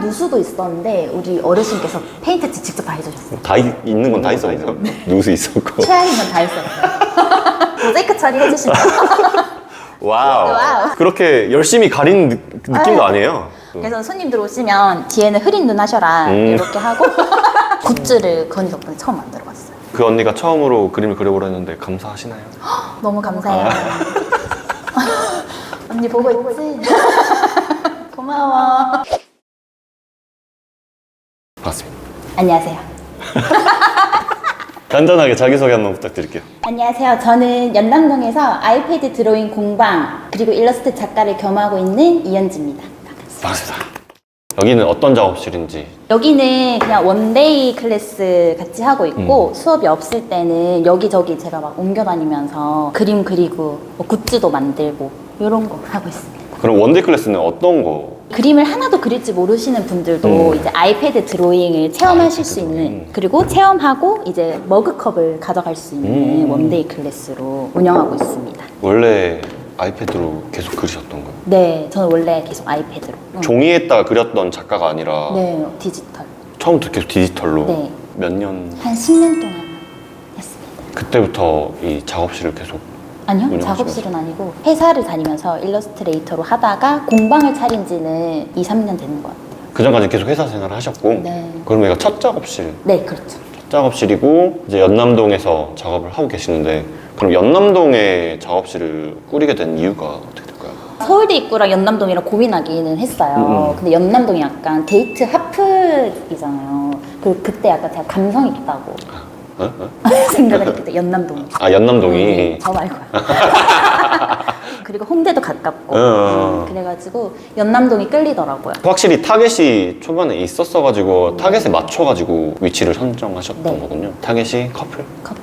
누수도 있었는데 우리 어르신께서 페인트 칠 직접 다 해주셨어요. 다 있, 있는 건 다 있어요. 누수 있었고. 최악인 건다 했어요. 모자이크 처리해주시면 와우. 와우. 그렇게 열심히 가린 느, 느낌도 아. 아니에요. 그래서 손님들 오시면 뒤에는 흐린 눈 하셔라 음. 이렇게 하고 굿즈를 그 언니 덕분에 처음 만들어봤어요. 그 언니가 처음으로 그림을 그려보려 했는데 감사하시나요? 너무 감사해요. 언니 보고 있지? 고마워. 안녕하세요. 간단하게 자기소개 한번 부탁드릴게요. 안녕하세요. 저는 연남동에서 아이패드 드로잉 공방 그리고 일러스트 작가를 겸하고 있는 이현지입니다. 반갑습니다. 반갑습니다. 여기는 어떤 작업실인지 여기는 그냥 원데이 클래스 같이 하고 있고 수업이 없을 때는 여기저기 제가 막 옮겨 다니면서 그림 그리고 뭐 굿즈도 만들고 이런 거 하고 있습니다. 그럼 원데이 클래스는 어떤 거? 그림을 하나도 그릴지 모르시는 분들도 음. 이제 아이패드 드로잉을 체험하실 수 있는. 그리고 체험하고 이제 머그컵을 가져갈 수 있는 음. 원데이 클래스로 운영하고 있습니다. 원래 아이패드로 계속 그리셨던 거예요? 네, 저는 원래 계속 아이패드로. 응. 종이에다가 그렸던 작가가 아니라 네, 디지털. 처음부터 계속 디지털로 네. 몇 년 한 10년 동안 했습니다. 그때부터 이 작업실을 계속 아니요, 운영하시면서? 작업실은 아니고 회사를 다니면서 일러스트레이터로 하다가 공방을 차린 지는 2, 3년 되는 것 같아요. 그 전까지 계속 회사 생활을 하셨고 네. 그럼 얘가 첫 작업실 네, 그렇죠. 첫 작업실이고 이제 연남동에서 작업을 하고 계시는데 그럼 연남동에 작업실을 꾸리게 된 이유가 어떻게 될까요? 서울대 입구랑 연남동이랑 고민하기는 했어요. 음, 음. 근데 연남동이 약간 데이트 하프이잖아요. 그 그때 약간 제가 감성 있다고 어? 어? 생각을 했기 때문에 연남동. 아 연남동이 네, 저 말고요. 그리고 홍대도 가깝고 어, 어. 음, 그래가지고 연남동이 끌리더라고요. 확실히 타겟이 초반에 있었어가지고 타겟에 맞춰가지고 위치를 선정하셨던 네. 거군요. 타겟이 커플. 커플.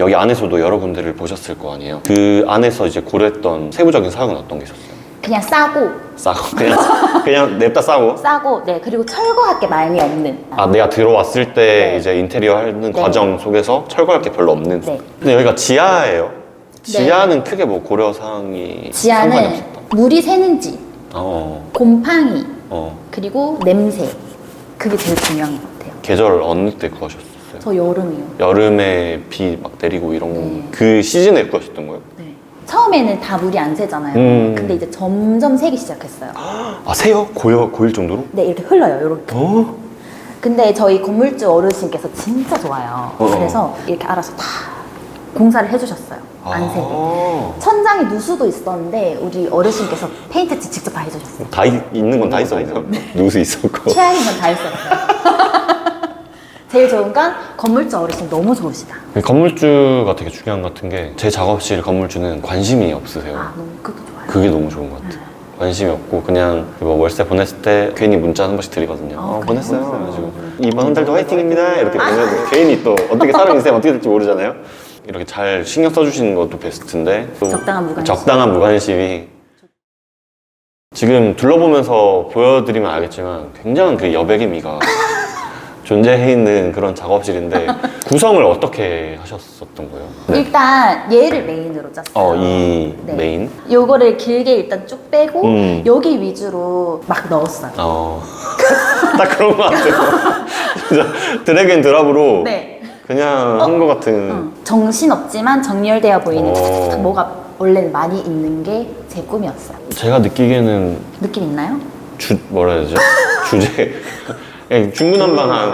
여기 안에서도 여러 군데를 보셨을 거 아니에요. 그 안에서 이제 고려했던 세부적인 사항은 어떤 게 있었어요? 그냥 싸고 싸고 그냥 그냥 냅다 싸고. 싸고 네 그리고 철거할 게 많이 없는. 아 내가 들어왔을 때 네. 이제 인테리어 하는 네. 과정 속에서 철거할 게 별로 없는. 네. 근데 여기가 지하예요. 지하는 크게 뭐 고려 사항이 상관이 지하는 없었다. 물이 새는지 어, 곰팡이 어. 그리고 냄새 그게 제일 중요한 것 같아요. 계절 어느 때 구하셨어요? 저 여름이요. 여름에 비 막 내리고 이런 네. 그 시즌에 구하셨던 거예요? 네. 처음에는 다 물이 안 새잖아요. 음. 근데 이제 점점 새기 시작했어요. 아 새요? 고여 고일 정도로? 네, 이렇게 흘러요, 이렇게. 어? 근데 저희 건물주 어르신께서 진짜 좋아요. 어. 그래서 이렇게 알아서 다 공사를 해주셨어요. 안 새게. 아. 천장에 누수도 있었는데 우리 어르신께서 페인트 칠 직접 다 해주셨어요. 다 있, 있는 건 다 있어요. 네. 누수 있었고. 최악인 건 다 했어요. 제일 좋은 건 건물주 어르신 너무 좋으시다. 건물주가 되게 중요한 것 같은 게 제 작업실 건물주는 관심이 없으세요. 아, 너무 그게 좋아요. 그게 너무 좋은 것 같아요. 관심이 없고 그냥 뭐 월세 보냈을 때 괜히 문자 한 번씩 드리거든요. 아, 어, 그래요? 보냈어요. 그래가지고 이번 한 달도 화이팅입니다. 이렇게 보내도 괜히 또 어떻게 사람 인생 어떻게 될지 모르잖아요. 이렇게 잘 신경 써주시는 것도 베스트인데 또 적당한 무관심. 적당한 무관심이 지금 둘러보면서 보여드리면 알겠지만 굉장한 그 여백의 미가 존재해 있는 그런 작업실인데 구성을 어떻게 하셨었던 거예요? 일단 얘를 메인으로 짰어요. 어, 이 네. 메인? 요거를 길게 일단 쭉 빼고 음. 여기 위주로 막 넣었어요. 어. 딱 그런 것 같아요. 진짜 드래그 앤 드랍으로 네. 그냥 한것 같은. 응. 정신 없지만 정렬되어 보이는 어. 뭐가 원래는 많이 있는 게 제 꿈이었어요. 제가 느끼기에는 느낌 있나요? 주, 뭐라 해야 되죠? 주제. 그냥 중구난방한.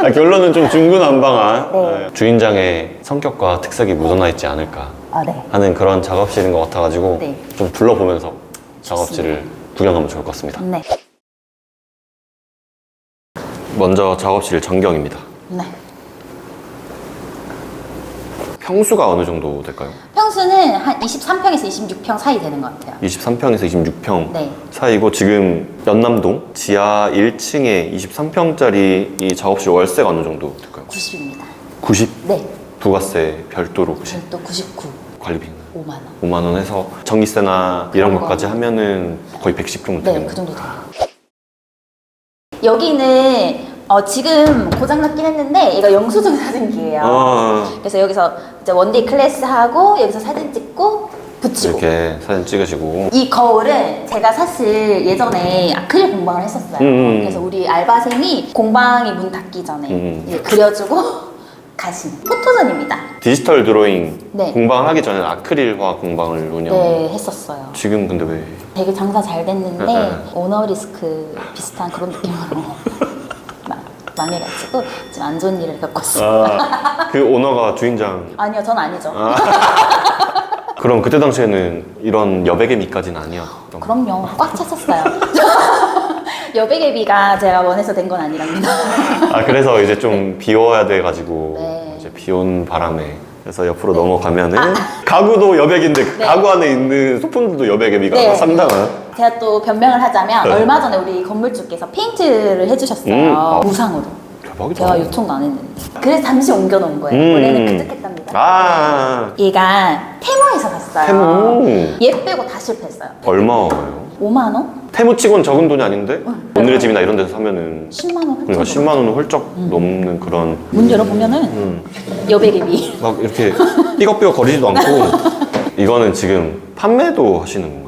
아, 결론은 좀 중구난방한 네. 네, 주인장의 성격과 특색이 묻어나 있지 않을까 아 네. 하는 그런 작업실인 것 같아가지고 네. 좀 둘러보면서 작업실을 구경하면 좋을 것 같습니다. 네. 먼저 작업실 전경입니다. 네. 평수가 어느 정도 될까요? 평수는 한 23평에서 26평 사이 되는 것 같아요. 23평에서 26평 네. 사이고 지금 연남동 지하 1층에 23평짜리 이 작업실 월세가 어느 정도 될까요? 90입니다. 90 네. 부가세 별도로 90또 99. 관리비는 5만 원. 5만 원 해서 전기세나 이런 그런 것까지 거. 하면은 거의 110 정도 네, 되겠네요. 그 정도 돼요. 여기는 어, 지금 고장났긴 했는데 이거 영수증 사진기예요. 아, 그래서 여기서 이제 원데이 클래스 하고 여기서 사진 찍고 붙이고. 이렇게 사진 찍으시고 이 거울은 제가 사실 예전에 아크릴 공방을 했었어요. 음. 그래서 우리 알바생이 공방이 문 닫기 전에 음. 이제 그려주고 가신 포토전입니다. 디지털 드로잉 네. 공방하기 전에 아크릴화 공방을 운영. 네, 했었어요. 지금 근데 왜? 되게 장사 잘 됐는데 네, 네. 오너 리스크 비슷한 그런 느낌으로 막 망해가지고 지금 안 좋은 일을 겪었어요. 아, 그 오너가 주인장. 아니요, 전 아니죠. 그럼 그때 당시에는 이런 여백의 미까지는 아니었던. 그럼요, 꽉 찼었어요. 여백애비가 제가 원해서 된 건 아니랍니다. 아 그래서 이제 좀 비워야 돼가지고 네. 이제 비온 바람에 그래서 옆으로 넘어가면은 가구도 여백인데 그 네. 가구 안에 있는 소품들도 여백의 미가 네. 상당한. 제가 또 변명을 하자면 네. 얼마 전에 우리 건물주께서 페인트를 해주셨어요. 음, 아. 무상으로. 대박이다. 제가 요청도 안 했는데. 그래서 잠시 옮겨놓은 거예요. 음. 원래는 그득했답니다. 아 얘가 테무에서 샀어요. 테무 얘 빼고 다 실패했어요. 얼마예요? 5만 원? 테무 치곤 적은 돈이 아닌데 오늘의 집이나 이런 데서 사면은 10만 원 그러니까 훌쩍. 10만 원은 훌쩍 넘는 그런 문 열어보면은 음, 여백애비. 막 이렇게 삐걱삐걱 거리지도 않고 이거는 지금 판매도 하시는 건가요?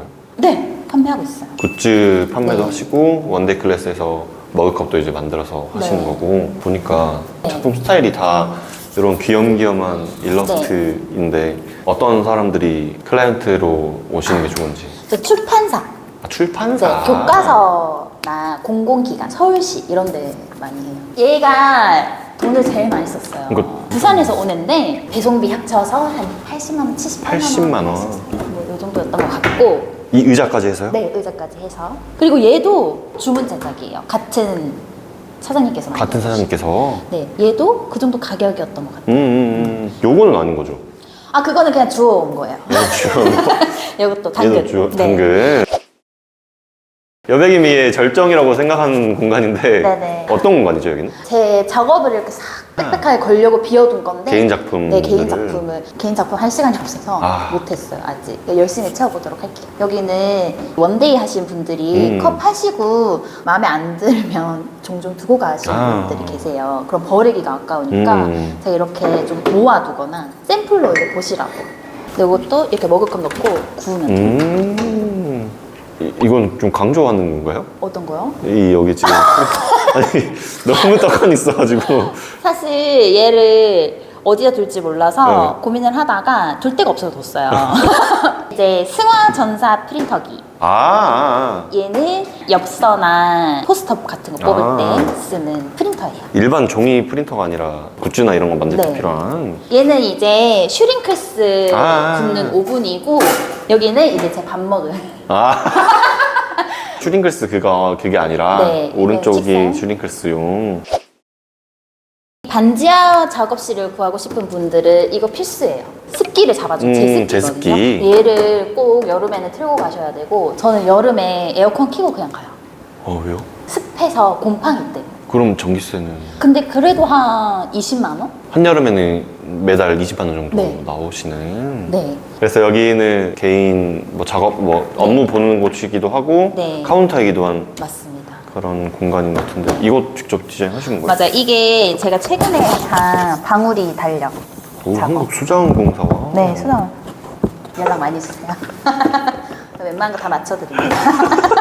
네, 판매하고 있어요. 굿즈 판매도 네. 하시고 원데이 클래스에서 머그컵도 이제 만들어서 하시는 네. 거고 보니까 네. 작품 스타일이 다 이런 귀염귀염한 일러스트인데 어떤 사람들이 클라이언트로 오시는 게 좋은지 저 출판사, 아, 출판사 교과서나 공공기관, 서울시 이런 데 많이 해요. 얘가 돈을 제일 많이 썼어요. 이거- 부산에서 오는데 배송비 합쳐서 한 80만 원, 78만 원. 80만 원. 뭐이 정도였던 것 같고 이 의자까지 해서요? 네, 의자까지 해서. 그리고 얘도 주문 제작이에요. 같은 사장님께서 같은 만들어주신. 사장님께서 네, 얘도 그 정도 가격이었던 것 같아요. 음, 음, 음. 요거는 아닌 거죠? 아, 그거는 그냥 주워온 거예요. 얘도 주요 이것도 당근. 얘도 주요 네. 당근 여백이미의 절정이라고 생각하는 공간인데 네네. 어떤 공간이죠 여기는? 제 작업을 이렇게 싹 빽빽하게 걸려고 비워둔 건데 개인 작품 네 개인 작품을 개인 작품 할 시간이 없어서 아. 못했어요 아직 열심히 채워보도록 할게요 여기는 원데이 하신 분들이 음. 컵 하시고 마음에 안 들면 종종 두고 가시는 아. 분들이 계세요 그럼 버리기가 아까우니까 음. 제가 이렇게 좀 모아두거나 샘플로 이렇게 보시라고 이것도 이렇게 머그컵 넣고 구우면 돼요 음 이, 이건 좀 강조하는 건가요? 어떤 거요? 이 여기 지금 아니 너무 떡하니 있어가지고 사실 얘를 어디다 둘지 몰라서 네. 고민을 하다가 둘 데가 없어서 뒀어요. 이제 승화 전사 프린터기. 아, 아, 얘는 엽서나 포스터 같은 거 뽑을 아. 때 쓰는 프린터예요. 일반 종이 프린터가 아니라 굿즈나 이런 거 만들 때 네. 필요한 얘는 이제 슈링크스 아. 굽는 오븐이고 여기는 이제 제 밥 먹을 아 슈링글스 그거 그게 아니라 네, 오른쪽이. 슈링글스용 반지하 작업실을 구하고 싶은 분들은 이거 필수예요. 습기를 잡아주는 음, 제습기거든요. 제습기. 얘를 꼭 여름에는 틀고 가셔야 되고 저는 여름에 에어컨 켜고 그냥 가요. 어 왜요? 습해서 곰팡이 때문에. 그럼 전기세는 근데 그래도 한 20만 원? 한여름에는 매달 20만 원 정도 네. 나오시는 네. 그래서 여기는 개인 뭐 작업 뭐 업무 보는 곳이기도 하고 네. 카운터이기도 한 맞습니다. 그런 공간인 것 같은데 이거 직접 디자인하신 거예요? 맞아요. 이게 제가 최근에 한 방울이 달력 오, 작업. 한국 수자원공사와 네, 수정 연락 많이 주세요. 웬만한 거 다 맞춰드립니다.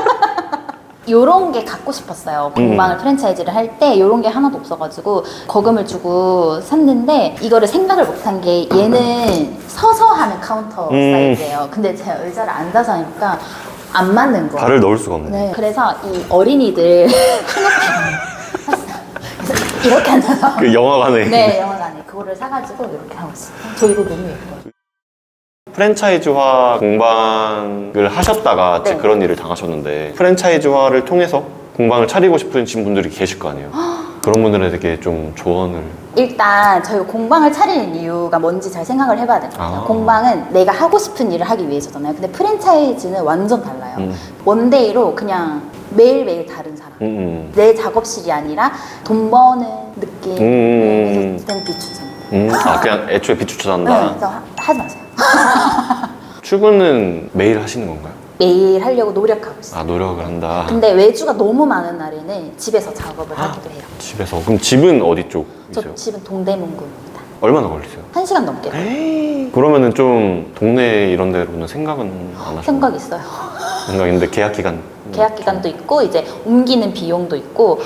요런 게 갖고 싶었어요. 공방을 음. 프랜차이즈를 할 때 요런 게 하나도 없어가지고 거금을 주고 샀는데 이거를 생각을 못한 게 얘는 서서 하는 카운터 음. 사이즈예요. 근데 제가 의자를 앉아서 하니까 안 맞는 거예요. 발을 넣을 수가 없네 네. 그래서 이 어린이들 이렇게 앉아서 그 영화관에 네 영화관에 그거를 사가지고 이렇게 하고 있어요. 저 이거 너무 예뻐요. 프랜차이즈화 공방을 하셨다가 네. 그런 일을 당하셨는데 프랜차이즈화를 통해서 공방을 차리고 싶으신 분들이 계실 거 아니에요 그런 분들에게 좀 조언을 일단 저희가 공방을 차리는 이유가 뭔지 잘 생각을 해봐야 같아요. 아. 공방은 내가 하고 싶은 일을 하기 위해서잖아요. 근데 프랜차이즈는 완전 달라요. 음. 원데이로 그냥 매일매일 다른 사람. 음, 음. 내 작업실이 아니라 돈 버는 느낌. 음. 그래서 그때는 비추잖아요. 음, 아 그냥 애초에 비추쳐 네, 한다 그래서 하- 하지 마세요. 출근은 매일 하시는 건가요? 매일 하려고 노력하고 있어요. 아 노력을 한다 근데 외주가 너무 많은 날에는 집에서 작업을 하기도 해요. 집에서 그럼 집은 어디 저쪽 이세요? 집은 동대문구입니다. 얼마나 걸리세요? 한 시간 넘게 그러면은 좀 동네 이런 데로는 생각은 안 하시나요? 생각 있어요. 생각인데 계약 기간 계약 기간도 있고 이제 옮기는 비용도 있고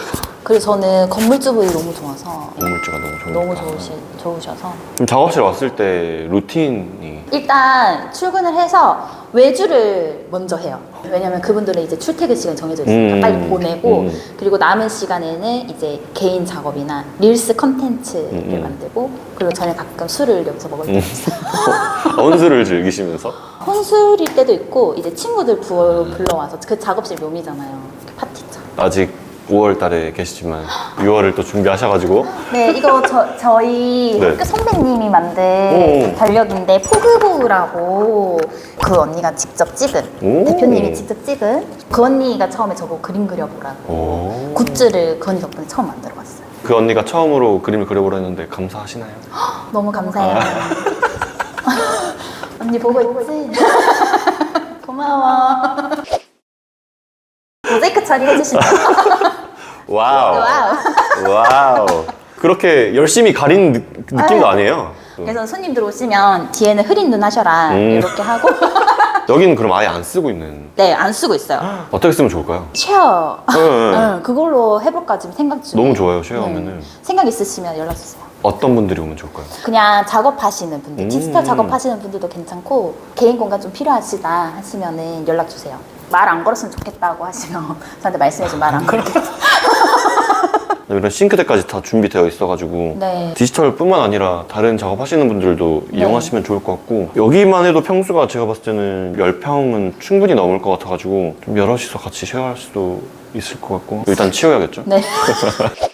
그리고 저는 건물주분이 너무 좋아서 건물주가 너무 좋으니까 너무 좋으시, 좋으셔서 그럼 작업실 왔을 때 루틴이 일단 출근을 해서 외주를 먼저 해요. 왜냐면 그분들은 이제 출퇴근 시간 정해져 있으니까 음. 빨리 보내고 음. 그리고 남은 시간에는 이제 개인 작업이나 릴스 컨텐츠를 음, 음. 만들고 그리고 저는 가끔 술을 여기서 먹을 때 음. 언수를 즐기시면서 혼술일 때도 있고 이제 친구들 부, 불러와서 그 작업실 묘미잖아요. 이렇게 파티죠. 아직 5월 달에 계시지만 6월을 또 준비하셔가지고 네, 이거 저, 저희 네. 학교 선배님이 만든 오. 달력인데 포그보우라고 그 언니가 직접 찍은 오. 대표님이 직접 찍은 그 언니가 처음에 저보고 그림 그려보라고 오. 굿즈를 그 언니 덕분에 처음 만들어봤어요. 그 언니가 처음으로 그림을 그려보라 했는데 감사하시나요? 너무 감사해요. 언니 보고 있지? 고마워. 모자이크 처리해 주시면 와우 와우. 와우 그렇게 열심히 가린 느, 느낌도 아. 아니에요 그래서 손님들 오시면 뒤에는 흐린 눈 하셔라 음. 이렇게 하고 여기는 그럼 아예 안 쓰고 있는 네 안 쓰고 있어요. 어떻게 쓰면 좋을까요? 쉐어 네, 네. 응, 그걸로 해볼까 지금 생각 중에 너무 좋아요 쉐어하면은 생각 있으시면 연락 주세요. 어떤 분들이 오면 좋을까요? 그냥 작업하시는 분들, 음. 디지털 작업하시는 분들도 괜찮고 개인 공간 좀 필요하시다 하시면은 연락 주세요. 말 안 걸었으면 좋겠다고 하시면 저한테 말씀해주면 말 안 걸게. 이런 싱크대까지 다 준비되어 있어가지고 네. 디지털뿐만 아니라 다른 작업하시는 분들도 네. 이용하시면 좋을 것 같고 여기만 해도 평수가 제가 봤을 때는 10평은 충분히 넘을 것 같아가지고 좀 여럿이서 같이 쉐어할 수도 있을 것 같고 일단 치워야겠죠? 네.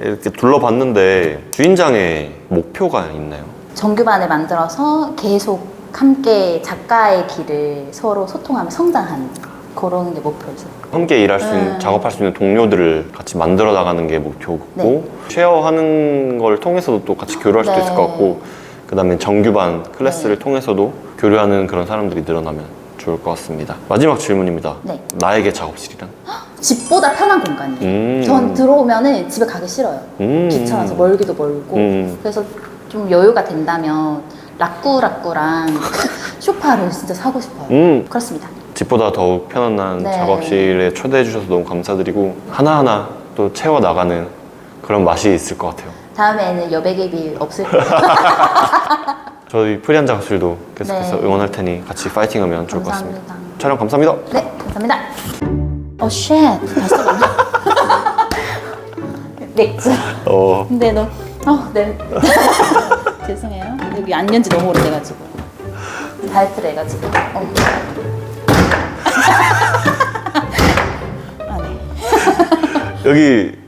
이렇게 둘러봤는데 주인장의 목표가 있나요? 정규반을 만들어서 계속 함께 작가의 길을 서로 소통하며 성장하는 그런 게 목표죠. 함께 일할 수 있는, 음. 작업할 수 있는 동료들을 같이 만들어 나가는 게 목표고 네. 쉐어하는 걸 통해서도 또 같이 교류할 수도 네. 있을 것 같고 그 다음에 정규반 클래스를 네. 통해서도 교류하는 그런 사람들이 늘어나면 좋을 것 같습니다 마지막 질문입니다 네. 나에게 작업실이란? 집보다 편한 공간이에요. 음. 전 들어오면은 집에 가기 싫어요. 음. 귀찮아서 멀기도 멀고. 음. 그래서 좀 여유가 된다면 라꾸라꾸랑 쇼파를 진짜 사고 싶어요. 음. 그렇습니다. 집보다 더욱 편안한 네. 작업실에 초대해 주셔서 너무 감사드리고 하나하나 또 채워 나가는 그런 맛이 있을 것 같아요 다음에는 여백앱이 없을 거예요. 저희 프리한 작업실도 계속해서 네. 응원할 테니 같이 파이팅하면 좋을 것 같습니다 감사합니다. 촬영 감사합니다 네, 감사합니다. 어, 쉣. 다시 해봐. 렉즈. 어, 근데 너, 어, 네. 죄송해요. 여기 안 연지 너무 오래돼가지고. 다이어트를 해가지고. 어. 아, 네. 여기